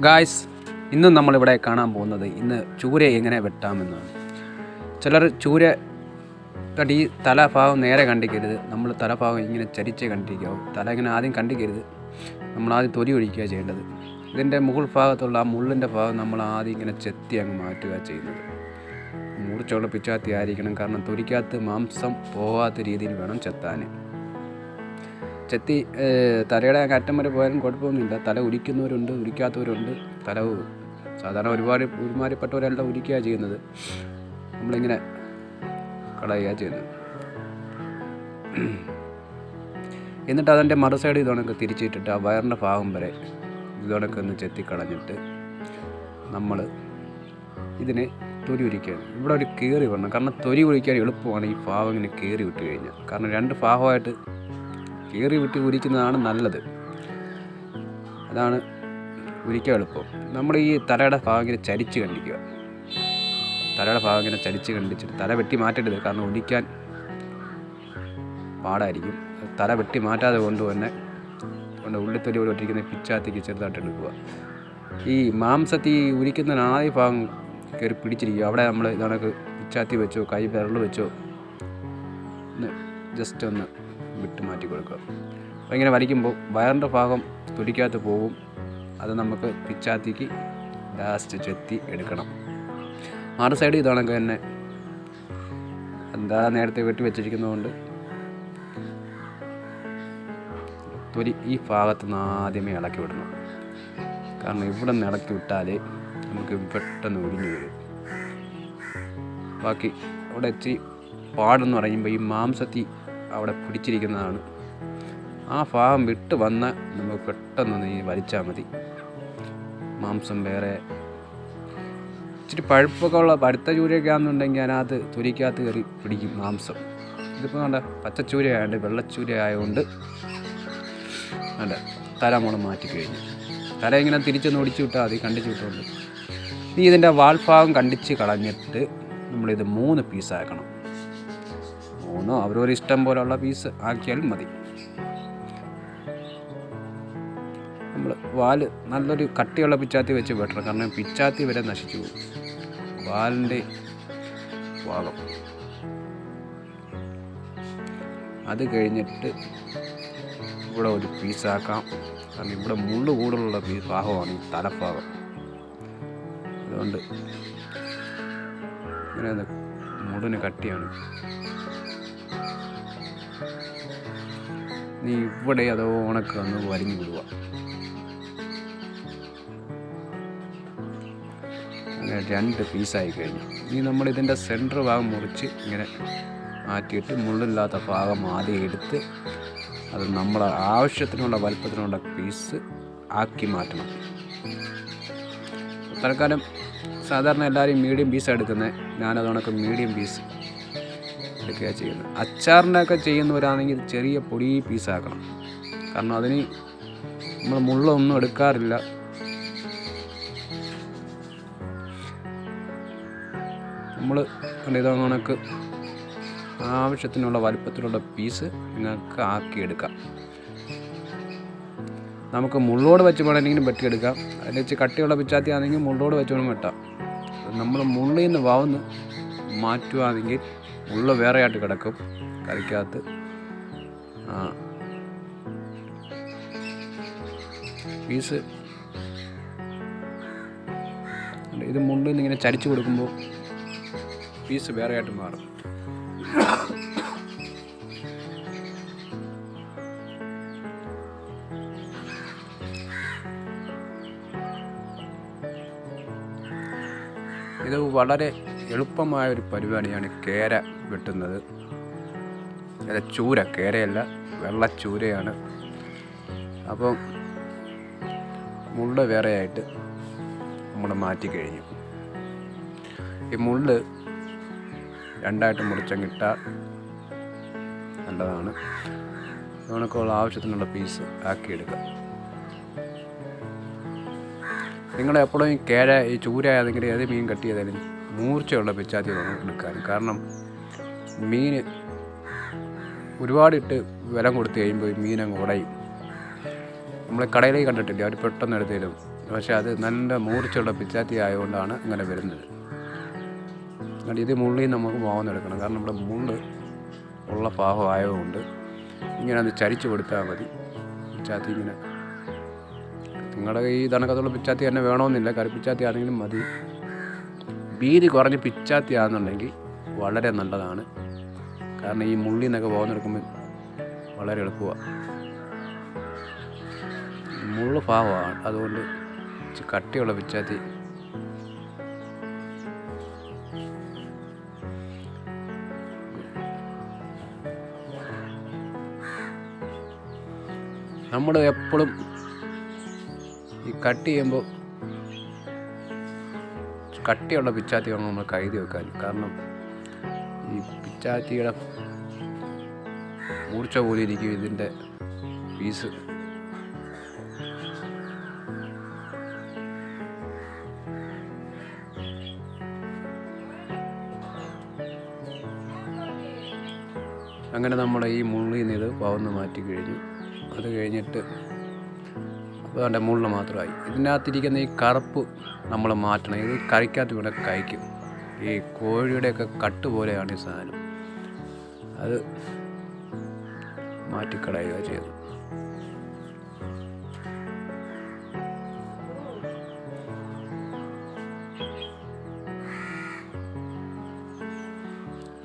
Guys ഇന്ന് നമ്മളിവിടെ കാണാൻ പോകുന്നത് ഇന്ന് ചൂര എങ്ങനെ വെട്ടാമെന്നാണ്. ചിലർ ചൂര തടി തലഭാഗം നേരെ കണ്ടിക്കരുത്. നമ്മൾ തലഭാഗം ഇങ്ങനെ ചരിച്ച് കണ്ടിരിക്കാവും തല ഇങ്ങനെ ആദ്യം കണ്ടിക്കരുത്. നമ്മൾ ആദ്യം തൊലി ഒഴിക്കുക ചെയ്യേണ്ടത്. ഇതിന്റെ മുകൾ ഭാഗത്തുള്ള ആ മുള്ളിന്റെ ഭാഗം നമ്മൾ ആദ്യം ഇങ്ങനെ ചെത്തി അങ്ങ് മാറ്റുക ചെയ്യുന്നത്. മൂർച്ചയുള്ള പിച്ചാത്തി ആയിരിക്കണം. കാരണം തൊലിക്കകത്ത് മാംസം പോകാത്ത രീതിയിൽ വേണം ചെത്താൻ. ചെത്തി തലയുടെ അറ്റം വരെ പോയാലും കുഴപ്പമൊന്നുമില്ല. തല ഉരിക്കുന്നവരുണ്ട് ഉരിക്കാത്തവരുണ്ട്. തല സാധാരണ ഒരുപാട് ഒരുമാതിരിപ്പെട്ടവരെല്ലാം ഉരിക്കുക ചെയ്യുന്നത്. നമ്മളിങ്ങനെ കളയുക ചെയ്യുന്നത്. എന്നിട്ട് അതിന്റെ മറു സൈഡ് ഇതോണൊക്കെ തിരിച്ചിട്ടിട്ട് ആ വയറിന്റെ ഭാഗം വരെ ഇതോണൊക്കെ ഒന്ന് ചെത്തി കളഞ്ഞിട്ട് നമ്മൾ ഇതിനെ തൊലി ഉരിക്കുകയാണ്. ഇവിടെ ഒരു കീറി വരണം. കാരണം തൊലി ഉരിക്കാൻ എളുപ്പമാണ് ഈ ഭാവം ഇങ്ങനെ കീറി വിട്ട് കഴിഞ്ഞാൽ. കാരണം രണ്ട് ഭാഗമായിട്ട് കീറി വിട്ട് ഉരിക്കുന്നതാണ് നല്ലത്. അതാണ് ഉരിക്കാൻ എളുപ്പം. നമ്മൾ ഈ തലയുടെ ഭാഗം ചരിച്ച് കണ്ടിക്കുക തലയുടെ ഭാഗം ഇങ്ങനെ ചരിച്ച് കണ്ടിച്ചിട്ട് തല വെട്ടി മാറ്റരുത് കാരണം ഒടിക്കാൻ പാടായിരിക്കും. തല വെട്ടി മാറ്റാതെ കൊണ്ട് തന്നെ കൊണ്ട് ഉള്ളിത്തൊലി പോലെ ഒട്ടിരിക്കുന്ന പിച്ചാത്തേക്ക് ചെറുതായിട്ട് എടുക്കുക. ഈ മാംസത്തി ഉരിക്കുന്ന ആദ്യ ഭാഗം കയറി പിടിച്ചിരിക്കുക. അവിടെ നമ്മൾ ഇതാണൊക്കെ പിച്ചാത്തി വെച്ചോ കൈ വിരൽ വെച്ചോ ജസ്റ്റ് ഒന്ന് വിട്ട് മാറ്റി കൊടുക്കുക ഇങ്ങനെ വലിക്കുമ്പോൾ വയറിന്റെ ഭാഗം തുടിക്കാത്ത പോകും. അത് നമുക്ക് പിച്ചാത്തിക്ക് ലാസ്റ്റ് ചെത്തി എടുക്കണം. മറു സൈഡ് ഇതാണെങ്കിൽ തന്നെ എന്താ നേരത്തെ വെട്ടി വെച്ചിരിക്കുന്നതുകൊണ്ട് തൊലി ഈ ഭാഗത്ത് നിന്ന് ആദ്യമേ ഇളക്കി വിടണം. കാരണം ഇവിടെ നിന്ന് ഇളക്കി വിട്ടാലേ നമുക്ക് പെട്ടെന്ന് ഒടിഞ്ഞു വരും. ബാക്കി അവിടെ ഇച്ചിരി പാടെന്ന് പറയുമ്പോൾ ഈ മാംസത്തി അവിടെ പിടിച്ചിരിക്കുന്നതാണ്. ആ ഭാഗം വിട്ട് വന്ന നമുക്ക് പെട്ടെന്ന് നീ വലിച്ചാൽ മതി. മാംസം വേറെ. ഇച്ചിരി പഴുപ്പൊക്കെ ഉള്ള പഴുത്ത ചൂരയൊക്കെ ആണെന്നുണ്ടെങ്കിൽ അതിനകത്ത് തൊലിക്കകത്ത് കയറി പിടിക്കും മാംസം. ഇതിപ്പോൾ കണ്ട പച്ചച്ചൂര ആയതുകൊണ്ട് വെള്ളച്ചൂര ആയതുകൊണ്ട് അല്ല തല നമ്മൾ മാറ്റിക്കഴിഞ്ഞു തല ഇങ്ങനെ തിരിച്ചൊന്ന് ഒടിച്ചു വിട്ടാൽ മതി കണ്ടിച്ച് വിട്ടുകൊണ്ട് ഇനി ഇതിന്റെ വാൾഭാഗം കണ്ടിച്ച് കളഞ്ഞിട്ട് നമ്മളിത് മൂന്ന് പീസാക്കണം മൂന്നോ അവരൊരു ഇഷ്ടം പോലുള്ള പീസ് ആക്കിയാൽ മതി. നമ്മൾ വാൽ നല്ലൊരു കട്ടിയുള്ള പിച്ചാത്തി വെച്ച് വെട്ടണം. കാരണം പിച്ചാത്തി വരെ നശിച്ചു പോകും. വാലിന്റെ ഭാഗം. അത് കഴിഞ്ഞിട്ട് ഇവിടെ ഒരു പീസാക്കാം കാരണം ഇവിടെ മുള്ളു കൂടുതലുള്ള പീസ് ഭാഗമാണ് ഈ തലഭാഗം. അതുകൊണ്ട് ഇങ്ങനെ മുടിന് കട്ടിയാണ്. നീ ഇവിടെ അതോ ഉണക്ക് ഒന്ന് വലിഞ്ഞു വിടുക അങ്ങനെ രണ്ട് പീസായി കഴിഞ്ഞു. ഇനി നമ്മൾ ഇതിന്റെ സെന്റർ ഭാഗം മുറിച്ച് ഇങ്ങനെ മാറ്റിയിട്ട് മുള്ളില്ലാത്ത ഭാഗം ആദ്യം എടുത്ത് അത് നമ്മളെ ആവശ്യത്തിനുള്ള വലുപ്പത്തിനുള്ള പീസ് ആക്കി മാറ്റണം. തൽക്കാലം സാധാരണ എല്ലാവരും മീഡിയം പീസ് എടുക്കുന്നത് ഞാനത് കണക്ക് മീഡിയം പീസ് എടുക്കുക ചെയ്യുന്നത്. അച്ചാറിന്റെയൊക്കെ ചെയ്യുന്നവരാണെങ്കിൽ ചെറിയ പൊടി പീസാക്കണം കാരണം അതിന് നമ്മൾ മുള്ളൊന്നും എടുക്കാറില്ല. നമ്മൾ ഇത് കണക്ക് ആവശ്യത്തിനുള്ള വലുപ്പത്തിലുള്ള പീസ് നിങ്ങൾക്ക് ആക്കിയെടുക്കാം. നമുക്ക് മുള്ളോട് വെച്ച് വേണമെങ്കിലും വെട്ടിയെടുക്കാം. അതിൽ വെച്ച് കട്ടിയുള്ള പിച്ചാത്തി ആണെങ്കിൽ മുള്ളോട് വെച്ച് വേണം വെട്ടാം. നമ്മൾ മുള്ളിൽ നിന്ന് വാവുന്ന് മാറ്റുകയാണെങ്കിൽ മുള്ള വേറെയായിട്ട് കിടക്കും കറിക്കകത്ത്. ആ. പീസ്. ഇത് മുണ്ട് ഇങ്ങനെ ചരിച്ചു കൊടുക്കുമ്പോൾ പീസ് വേറെയായിട്ട് മാറും. ഇത് വളരെ എളുപ്പമായ ഒരു പരിപാടിയാണ് കേര വെട്ടുന്നത്. അല്ല ചൂര കേരയല്ല വെള്ളച്ചൂരയാണ്. അപ്പം മുള്ള് വേറെയായിട്ട് നമ്മൾ മാറ്റി കഴിഞ്ഞു. ഈ മുള്ള് രണ്ടായിട്ട് മുറിച്ചങ്ങിട്ടാൽ നല്ലതാണ്. നമുക്കുള്ള ആവശ്യത്തിനുള്ള പീസ് ആക്കിയെടുക്കാം. നിങ്ങൾ എപ്പോഴും ഈ കേര ഈ ചൂര ഏതെങ്കിലും ഏത് മീൻ കട്ട് ചെയ്താലും മൂർച്ചയുള്ള പിച്ചാത്തി എടുക്കാൻ കാരണം മീൻ ഒരുപാടിട്ട് വില കൊടുത്തു കഴിയുമ്പോൾ മീൻ അങ്ങ് ഉടയും. നമ്മൾ കടയിലേക്ക് കണ്ടിട്ടില്ല? അവർ പെട്ടെന്ന് എടുത്ത് തരും. പക്ഷേ അത് നല്ല മൂർച്ചയുള്ള പിച്ചാത്തി ആയതുകൊണ്ടാണ് ഇങ്ങനെ വരുന്നത്. എന്നാൽ ഇത് മുള്ളിൽ നമുക്ക് പോകുന്നെടുക്കണം കാരണം നമ്മുടെ മുള്ള് ഉള്ള പാകം ആയതുകൊണ്ട് ഇങ്ങനെ അത് ചരിച്ചു കൊടുത്താൽ മതി. പിച്ചാത്തി ഇങ്ങനെ. നിങ്ങളുടെ ഈ തണക്കത്തുള്ള പിച്ചാത്തി തന്നെ വേണമെന്നില്ല. കറിപ്പിച്ചാത്തി ആണെങ്കിലും മതി. വീതി കുറഞ്ഞ് പിച്ചാത്തി ആണെന്നുണ്ടെങ്കിൽ വളരെ നല്ലതാണ്. കാരണം ഈ മുള്ളിൽ നിന്നൊക്കെ പോകുന്നെടുക്കുമ്പോൾ വളരെ എളുപ്പമാണ് മുള്ള് പാവമാണ്. അതുകൊണ്ട് കട്ടിയുള്ള പിച്ചാത്തി നമ്മൾ എപ്പോഴും ഈ കട്ട് ചെയ്യുമ്പോൾ കട്ടിയുള്ള പിച്ചാത്തി വേണം നമ്മൾ കഴുതി വെക്കാൻ കാരണം ഈ പിച്ചാത്തിയുടെ മൂർച്ച പോലെ ഇരിക്കും ഇതിന്റെ പീസ് അങ്ങനെ നമ്മൾ ഈ മുള്ളിൽ നിന്ന് ഇത് പവന്ന് മാറ്റി കഴിഞ്ഞു. അത് കഴിഞ്ഞിട്ട് അതിന്റെ മുള്ള മാത്രമായി. ഇതിനകത്തിരിക്കുന്ന ഈ കറുപ്പ് നമ്മൾ മാറ്റണം. ഇത് കറിക്കകത്ത് ഇവിടെ കഴിക്കും. ഈ കോഴിയുടെയൊക്കെ കട്ട് പോലെയാണ് ഈ സാധനം. അത് മാറ്റിക്കളയുക ചെയ്തു.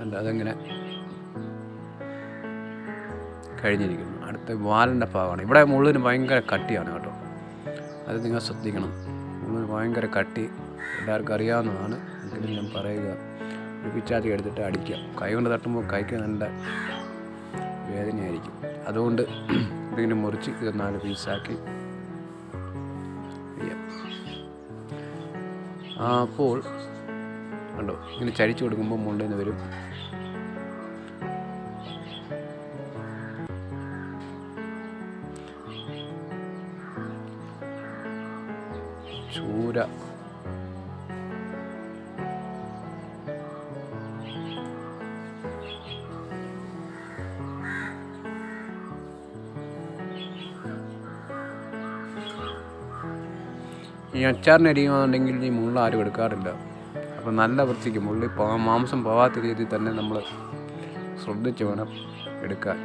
അല്ല അതങ്ങനെ കഴിഞ്ഞിരിക്കുന്നു. അടുത്ത വാലിന്റെ ഭാഗമാണ്. ഇവിടെ മുള്ളിന് ഭയങ്കര കട്ടിയാണ് കേട്ടോ. അത് നിങ്ങൾ ശ്രദ്ധിക്കണം. മുള്ളിന് ഭയങ്കര കട്ടി. എല്ലാവർക്കും അറിയാവുന്നതാണ്. എങ്കിലും ഞാൻ പറയുക ഒരു പിച്ചാത്തി എടുത്തിട്ട് അടിക്കുക. കൈ കൊണ്ട് തട്ടുമ്പോൾ കൈക്ക് നല്ല വേദനയായിരിക്കും. അതുകൊണ്ട് ഇതിങ്ങനെ മുറിച്ച് ഇത് നാല് പീസാക്കി അപ്പോൾ കണ്ടോ ഇങ്ങനെ ചരിച്ചു കൊടുക്കുമ്പോൾ നിന്ന് വരും. ചൂര. ഈ അച്ചാറിന് അരിയുകയാണെങ്കിൽ ഈ മുള്ള ആരും എടുക്കാറില്ല. അപ്പം നല്ല വൃത്തിക്ക് മുള്ളി മാംസം പോകാത്ത രീതിയിൽ തന്നെ നമ്മൾ ശ്രദ്ധിച്ച് വേണം എടുക്കാൻ.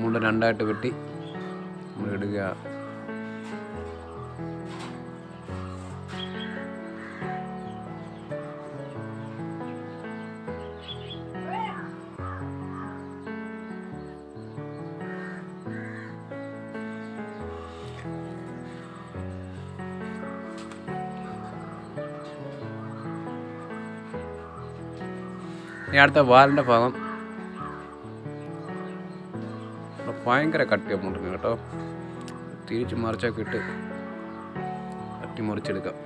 മുള്ള രണ്ടായിട്ട് വെട്ടി നമ്മൾ ഇടുക. ഇനി അടുത്ത വാലിന്റെ ഭാഗം. ഭയങ്കര കട്ടി മുറിഞ്ഞു കേട്ടോ. തിരിച്ച് മറിച്ചൊക്കെ ഇട്ട് കട്ടി മുറിച്ചെടുക്കാം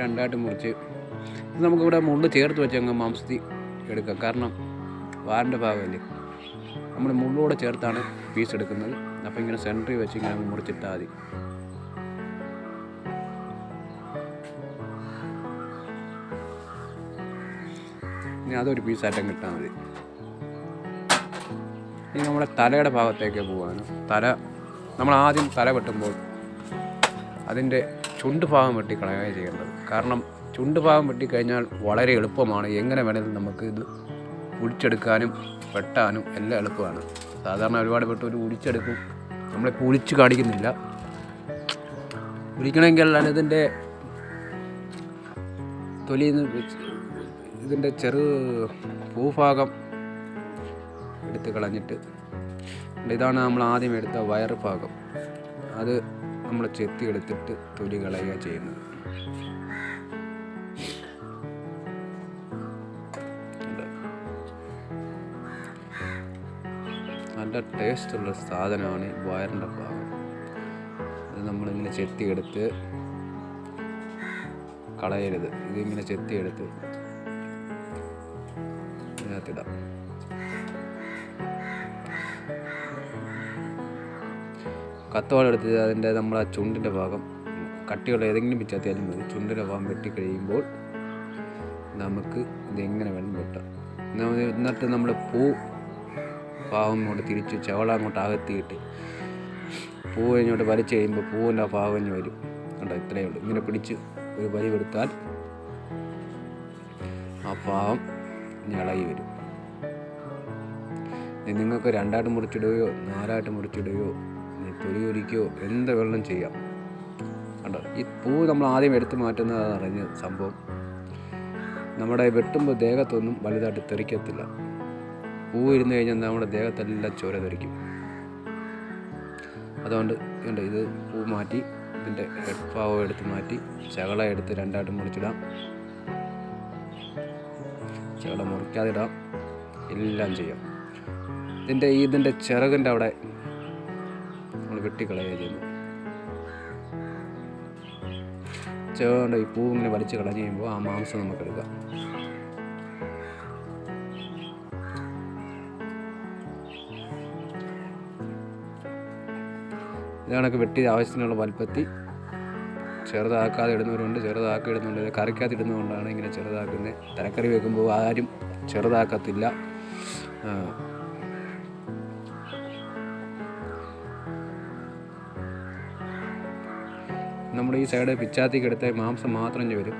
രണ്ടായിട്ട് മുറിച്ച്. നമുക്കിവിടെ മുണ്ട് ചേർത്ത് വെച്ചങ്ങ് മാംസത്തി എടുക്കാം. കാരണം വാറിന്റെ ഭാഗമല്ലേ? നമ്മൾ മുള്ളോടെ ചേർത്താണ് പീസ് എടുക്കുന്നത്. അപ്പോൾ ഇങ്ങനെ സെന്ററിൽ വെച്ച് ഇങ്ങനെ മുറിച്ചിട്ടാൽ മതി. ഇനി അതൊരു പീസായിട്ടും കിട്ടാൽ മതി. ഇനി നമ്മുടെ തലയുടെ ഭാഗത്തേക്ക് പോവാണ്. തല നമ്മൾ ആദ്യം തല വെട്ടുമ്പോൾ അതിന്റെ ചുണ്ട് ഭാഗം വെട്ടിക്കളയുകയാണ് ചെയ്യേണ്ടത്. കാരണം ചുണ്ട് ഭാഗം വെട്ടിക്കഴിഞ്ഞാൽ വളരെ എളുപ്പമാണ്. എങ്ങനെ വേണമെങ്കിലും നമുക്ക് ഇത് ഉടിച്ചെടുക്കാനും വെട്ടാനും എല്ലാം എളുപ്പമാണ്. സാധാരണ ഒരുപാട് ഒരു ഉടിച്ചെടുക്കും നമ്മളിപ്പോൾ ഉളിച്ച് കാണിക്കുന്നില്ല. കുളിക്കണമെങ്കിൽ ഇതിന്റെ തൊലിയിൽ ഇതിന്റെ ചെറു ഭൂഭാഗം എടുത്ത് കളഞ്ഞിട്ട് ഇതാണ് നമ്മൾ ആദ്യം എടുത്ത വയറ് ഭാഗം അത് നമ്മൾ ചെത്തി എടുത്തിട്ട് തൊലി കളയുക ചെയ്യുന്നത്. നല്ല ടേസ്റ്റുള്ള സാധനമാണ് ഈ വയറിന്റെ ഭാഗം. ഇത് നമ്മളിങ്ങനെ ചെത്തിയെടുത്ത് കളയരുത്. ഇതിങ്ങനെ ചെത്തിയെടുത്ത് ഇതിനകത്തിടാം. കത്തോടെടുത്ത് അതിന്റെ നമ്മൾ ആ ചുണ്ടിന്റെ ഭാഗം കട്ടിയുള്ള ഏതെങ്കിലും പിച്ചാത്തിയാലും മതി. ചുണ്ടിന്റെ ഭാഗം വെട്ടിക്കഴിയുമ്പോൾ നമുക്ക് ഇതെങ്ങനെ വേണം വെട്ടാം. എന്നിട്ട് നമ്മൾ പൂ ഭാഗം ഇങ്ങോട്ട് തിരിച്ച് ചവള അങ്ങോട്ട് അകത്തിയിട്ട് പൂ കഴിഞ്ഞോട്ട് വലിച്ചു കഴിയുമ്പോൾ പൂവിന്റെ ഭാഗം കഴിഞ്ഞ് വരും. കണ്ടോ? ഇത്രയേ ഉള്ളൂ. ഇങ്ങനെ പിടിച്ച് ഒരു വലി കൊടുത്താൽ ആ ഇനി ഇളകി വരും. നിങ്ങൾക്ക് രണ്ടായിട്ട് മുറിച്ചിടുകയോ നാലായിട്ട് മുറിച്ചിടുകയോ തൊലി ഒലിക്കുകയോ എന്ത് വെള്ളം ചെയ്യാം. കണ്ടോ? ഈ പൂ നമ്മൾ ആദ്യം എടുത്തു മാറ്റുന്നതാണ് സംഭവം. നമ്മുടെ വെട്ടുമ്പോൾ ദേഹത്തൊന്നും വലുതായിട്ട് തെറിക്കത്തില്ല. പൂ ഇരുന്ന് കഴിഞ്ഞാൽ നമ്മുടെ ദേഹത്തെല്ലാം ചോര ധരിക്കും അതുകൊണ്ട് കണ്ടോ ഇത് പൂ മാറ്റി ഇതിന്റെ ഹെഡ് എടുത്ത് മാറ്റി ചകള എടുത്ത് രണ്ടായിട്ട് മുറിച്ചിടാം. ചകള മുറിക്കാതിടാം. എല്ലാം ചെയ്യാം. ഇതിന്റെ ഈ ഇതിന്റെ ചിറകിന്റെ അവിടെ നമ്മൾ വെട്ടിക്കളയുക ചെയ്യുന്നു. ചെറുകൊണ്ട് ഈ പൂ ഇങ്ങനെ വലിച്ച് കളഞ്ഞ് കഴിയുമ്പോൾ ആ മാംസം നമുക്ക് ഇതാണൊക്കെ വെട്ടി ആവശ്യത്തിനുള്ള വലുപ്പത്തി ചെറുതാക്കാതെ ഇടുന്നവരുണ്ട് ചെറുതാക്കി ഇടുന്നുണ്ട്. ഇത് കറിക്കകത്ത് ഇടുന്നതുകൊണ്ടാണ് ഇങ്ങനെ ചെറുതാക്കുന്നത്. തലക്കറി വെക്കുമ്പോൾ ആരും ചെറുതാക്കത്തില്ല. നമ്മുടെ ഈ സൈഡ് പിച്ചാത്തിക്ക് എടുത്ത മാംസം മാത്രം വരും.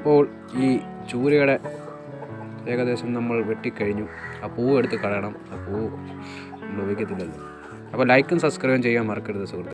അപ്പോൾ ഈ ചൂരയുടെ ഏകദേശം നമ്മൾ വെട്ടിക്കഴിഞ്ഞു. ആ പൂവ് എടുത്ത് കളയണം. ആ പൂവ് ഉപയോഗിക്കത്തില്ലല്ലോ. അപ്പോൾ ലൈക്കും സബ്സ്ക്രൈബും ചെയ്യാൻ മറക്കരുത് സുഹൃത്ത്